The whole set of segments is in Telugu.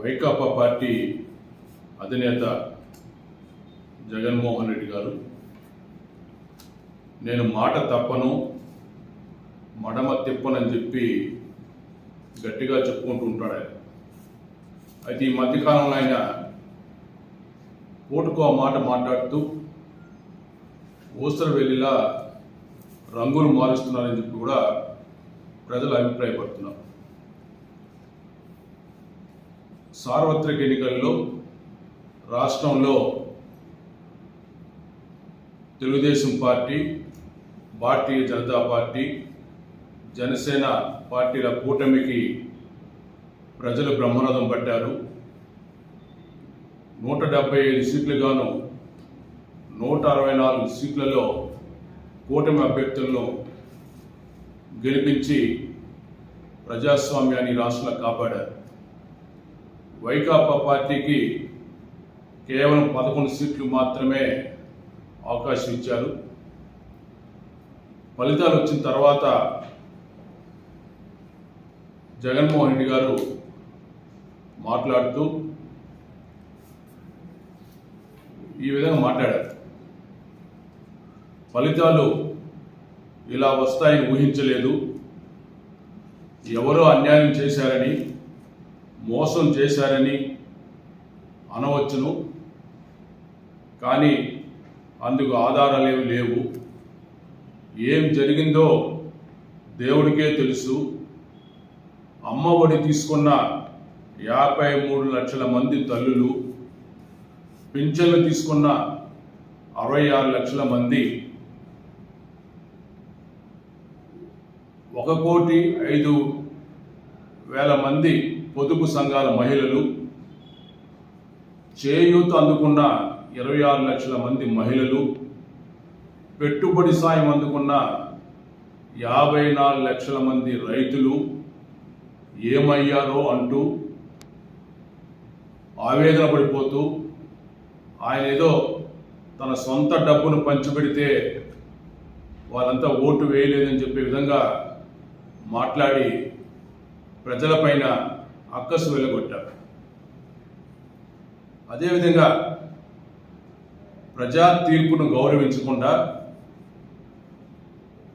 వైకాపా పార్టీ అధినేత జగన్మోహన్ రెడ్డి గారు నేను మాట తప్పను మడమ తిప్పనని చెప్పి గట్టిగా చెప్పుకుంటూ ఉంటాడు ఆయన. అయితే ఈ మధ్యకాలంలో ఆయన ఓటుకో ఆ మాట మాట్లాడుతూ ఊసర వెళ్ళిలా రంగులు మారుస్తున్నారని చెప్పి కూడా ప్రజలు అభిప్రాయపడుతున్నారు. సార్వత్రిక ఎన్నికల్లో రాష్ట్రంలో తెలుగుదేశం పార్టీ భారతీయ జనతా పార్టీ జనసేన పార్టీల కూటమికి ప్రజలు బ్రహ్మరథం పట్టారు. నూట డెబ్బై ఐదు సీట్లుగాను నూట అరవై నాలుగు సీట్లలో కూటమి అభ్యర్థులను గెలిపించి ప్రజాస్వామ్యాన్ని రాష్ట్రంలో కాపాడారు. వైకాపా పార్టీకి కేవలం పదకొండు సీట్లు మాత్రమే అవకాశం ఇచ్చారు. ఫలితాలు వచ్చిన తర్వాత జగన్మోహన్ రెడ్డి గారు మాట్లాడుతూ ఈ విధంగా మాట్లాడారు. ఫలితాలు ఇలా వస్తాయని ఊహించలేదు. ఎవరో అన్యాయం చేశారని మోసం చేశారని అనవచ్చును. కానీ అందుకు ఆధారాలు లేవు. ఏం జరిగిందో దేవుడికే తెలుసు. అమ్మ ఒడి తీసుకున్న యాభై మూడు లక్షల మంది తల్లులు పింఛన్లు తీసుకున్న అరవై ఆరు లక్షల మంది ఒక కోటి ఐదు వేల మంది పొదుపు సంఘాల మహిళలు చేయూత అందుకున్న ఇరవై ఆరు లక్షల మంది మహిళలు పెట్టుబడి సాయం అందుకున్న యాభై నాలుగు లక్షల మంది రైతులు ఏమయ్యారో అంటూ ఆవేదన పడిపోతూ ఆయన ఏదో తన సొంత డబ్బును పంచిపెడితే వాళ్ళంతా ఓటు వేయలేదని చెప్పే విధంగా మాట్లాడి ప్రజలపైన అక్కసు వెలగొట్టారు అదేవిధంగా ప్రజా తీర్పును గౌరవించకుండా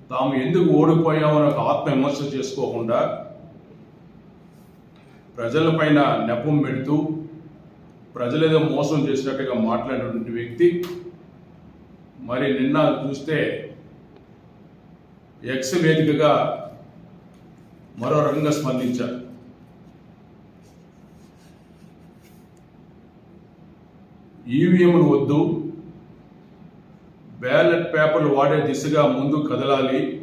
తాము ఎందుకు ఓడిపోయామని ఒక ఆత్మవిమర్శ చేసుకోకుండా ప్రజలపైన నెపం పెడుతూ ప్రజలేదో మోసం చేసినట్టుగా మాట్లాడినటువంటి వ్యక్తి మరి నిన్న చూస్తే ఎక్స్ వేదికగా మరో రకంగా స్పందించారు. ఈవీఎంలు వద్దు. బ్యాలెట్ పేపర్లు వాడే దిశగా ముందు కదలాలి.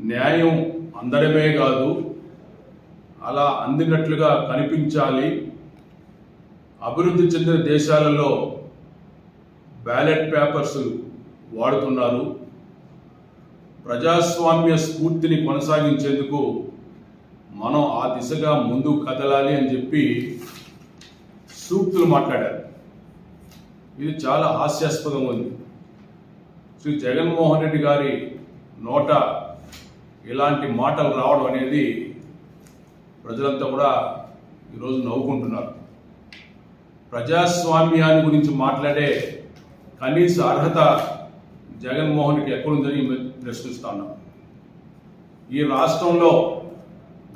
న్యాయం అందడమే కాదు అలా అందినట్లుగా కనిపించాలి. అభివృద్ధి చెందిన దేశాలలో బ్యాలెట్ పేపర్స్ వాడుతున్నారు. ప్రజాస్వామ్య స్ఫూర్తిని కొనసాగించేందుకు మనం ఆ దిశగా ముందు కదలాలి అని చెప్పి సూక్తులు మాట్లాడారు. ఇది చాలా హాస్యాస్పదం ఉంది. శ్రీ జగన్మోహన్ రెడ్డి గారి నోట ఇలాంటి మాటలు రావడం అనేది ప్రజలంతా కూడా ఈరోజు నవ్వుకుంటున్నారు. ప్రజాస్వామ్యాన్ని గురించి మాట్లాడే కనీస అర్హత జగన్మోహన్కి ఎక్కడుందని ప్రశ్నిస్తా ఉన్నాం. ఈ రాష్ట్రంలో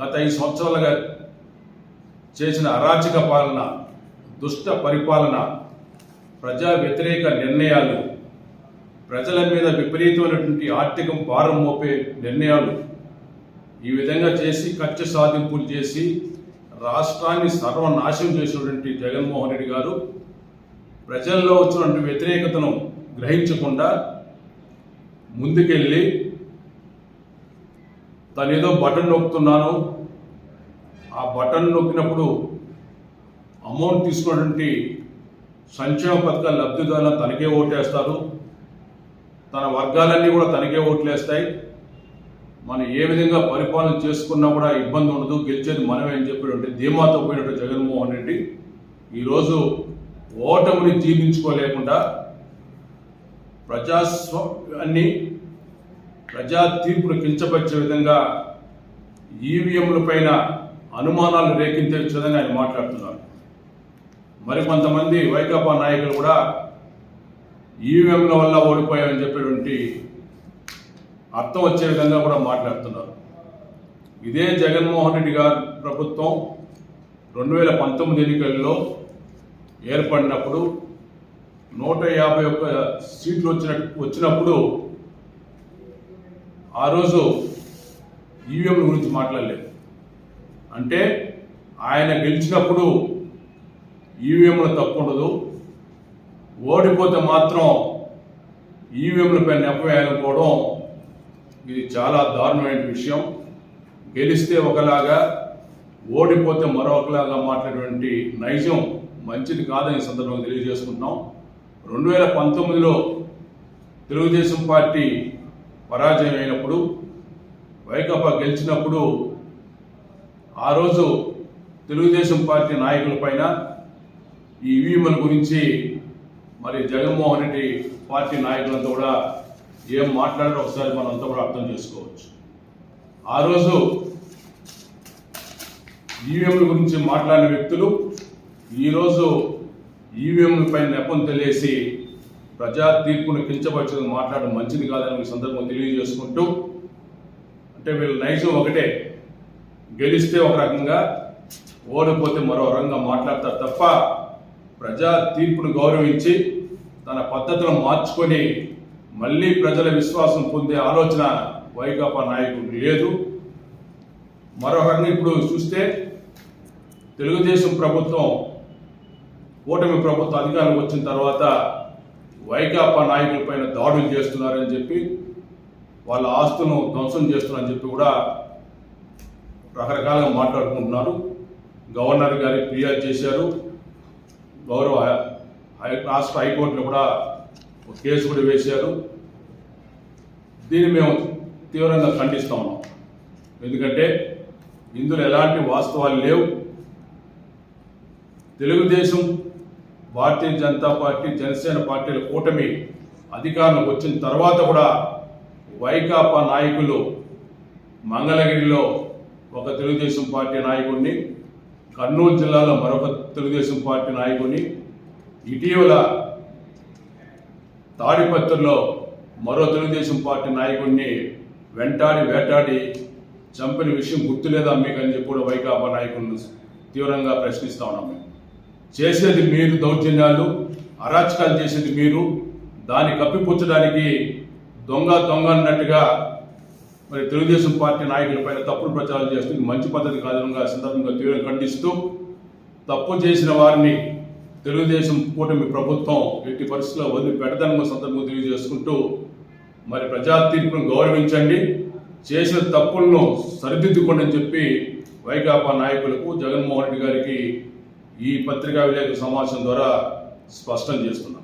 గత ఐదు సంవత్సరాలుగా చేసిన అరాచక పాలన దుష్ట పరిపాలన ప్రజా వ్యతిరేక నిర్ణయాలు ప్రజల మీద విపరీతమైనటువంటి ఆర్థిక భారం మోపే నిర్ణయాలు ఈ విధంగా చేసి ఖర్చు సాధింపులు చేసి రాష్ట్రాన్ని సర్వనాశనం చేసినటువంటి జగన్మోహన్ రెడ్డి గారు ప్రజల్లో వచ్చినటువంటి వ్యతిరేకతను గ్రహించకుండా ముందుకెళ్ళి తను ఏదో బటన్ నొక్కుతున్నాను. ఆ బటన్ నొక్కినప్పుడు అమౌంట్ తీసుకున్నటువంటి సంక్షేమ పథకాల లబ్ధిదారులను తనకే ఓటేస్తారు. తన వర్గాలన్నీ కూడా తనకే ఓట్లేస్తాయి. మనం ఏ విధంగా పరిపాలన చేసుకున్నా కూడా ఇబ్బంది ఉండదు. గెలిచేది మనమే అని చెప్పినటువంటి ధీమాతో పోయినట్టు జగన్మోహన్ రెడ్డి ఈరోజు ఓటమిని జీర్ణించుకోలేకుండా ప్రజాస్వామ్యాన్ని ప్రజా తీర్పును కించపరిచే విధంగా ఈవీఎంల పైన అనుమానాలు రేకించే విధంగా ఆయన మాట్లాడుతున్నారు. మరి కొంతమంది వైకాపా నాయకులు కూడా ఈవీఎంల వల్ల ఓడిపోయామని చెప్పేటువంటి అర్థం వచ్చే విధంగా కూడా మాట్లాడుతున్నారు. ఇదే జగన్మోహన్ రెడ్డి గారి ప్రభుత్వం రెండు వేల పంతొమ్మిది ఎన్నికల్లో ఏర్పడినప్పుడు నూట యాభై ఒక్క సీట్లు వచ్చిన వచ్చినప్పుడు ఆ రోజు ఈవీఎంల గురించి మాట్లాడలేదు. అంటే ఆయన గెలిచినప్పుడు ఈవీఎంలు తప్పు ఉండదు. ఓడిపోతే మాత్రం ఈవీఎంలపై నెప్పవేయాలనుకోవడం ఇది చాలా దారుణమైన విషయం. గెలిస్తే ఒకలాగా ఓడిపోతే మరొకలాగా మాట్లాడేటువంటి నైజం మంచిది కాదని సందర్భంగా తెలియజేసుకుంటున్నాం. రెండు వేల పంతొమ్మిదిలో తెలుగుదేశం పార్టీ పరాజయం అయినప్పుడు వైకాపా గెలిచినప్పుడు ఆ రోజు తెలుగుదేశం పార్టీ నాయకుల పైన ఈ ఈవీఎంల గురించి మరి జగన్మోహన్ రెడ్డి పార్టీ నాయకులంతా కూడా ఏం మాట్లాడారో ఒకసారి మనం అంతా కూడా అర్థం చేసుకోవచ్చు. ఆ రోజు ఈవీఎంల గురించి మాట్లాడిన వ్యక్తులు ఈరోజు ఈవీఎంల పైన నెపం తెలియసి ప్రజా తీర్పును కించపరచడం మాట్లాడడం మంచిది కాదని ఈ సందర్భం తెలియజేసుకుంటూ అంటే వీళ్ళ నైజం ఒకటే. గెలిస్తే ఒక రకంగా ఓడిపోతే మరో రకంగా మాట్లాడతారు తప్ప ప్రజా తీర్పును గౌరవించి తన పద్ధతులను మార్చుకొని మళ్ళీ ప్రజల విశ్వాసం పొందే ఆలోచన వైకాపా నాయకుడికి లేదు. మరొకరిని ఇప్పుడు చూస్తే తెలుగుదేశం ప్రభుత్వం కూటమి ప్రభుత్వం అధికారం వచ్చిన తర్వాత వైకాపా నాయకులపైన దాడులు చేస్తున్నారని చెప్పి వాళ్ళ ఆస్తులను ధ్వంసం చేస్తున్నారని చెప్పి కూడా రకరకాలుగా మాట్లాడుకుంటున్నారు. గవర్నర్ గారికి ఫిర్యాదు చేశారు. గౌరవ రాష్ట్ర హైకోర్టులో కూడా ఒక కేసు కూడా వేశారు. దీన్ని మేము తీవ్రంగా ఖండిస్తా ఉన్నాం. ఎందుకంటే ఇందులో ఎలాంటి వాస్తవాలు లేవు. తెలుగుదేశం భారతీయ జనతా పార్టీ జనసేన పార్టీల కూటమి అధికారంలోకి వచ్చిన తర్వాత కూడా వైకాపా నాయకులు మంగళగిరిలో ఒక తెలుగుదేశం పార్టీ నాయకుడిని కర్నూలు జిల్లాలో మరొక తెలుగుదేశం పార్టీ నాయకుడిని ఇటీవల తాడిపత్రిలో మరో తెలుగుదేశం పార్టీ నాయకుడిని వెంటాడి వేటాడి చంపిన విషయం గుర్తులేదా మీకు అని చెప్పి కూడా వైకాపా నాయకులను తీవ్రంగా ప్రశ్నిస్తా ఉన్నాం మేము. చేసేది మీరు దౌర్జన్యాలు అరాచకాలు చేసేది మీరు దాన్ని కప్పిపుచ్చడానికి దొంగ దొంగ అన్నట్టుగా మరి తెలుగుదేశం పార్టీ నాయకుల పైన తప్పుడు ప్రచారం చేస్తూ మంచి పద్ధతి కాదనగా సందర్భంగా తీవ్రంగా ఖండిస్తూ తప్పు చేసిన వారిని తెలుగుదేశం కూటమి ప్రభుత్వం ఎట్టి పరిస్థితుల్లో వదిలిపెట్టదన్న సందర్భంగా తెలియజేసుకుంటూ మరి ప్రజా తీర్పును గౌరవించండి. చేసిన తప్పులను సరిదిద్దుకోండి అని చెప్పి వైకాపా నాయకులకు జగన్మోహన్ రెడ్డి గారికి ఈ పత్రికా విలేకరుల సమావేశం ద్వారా స్పష్టం చేస్తున్నారు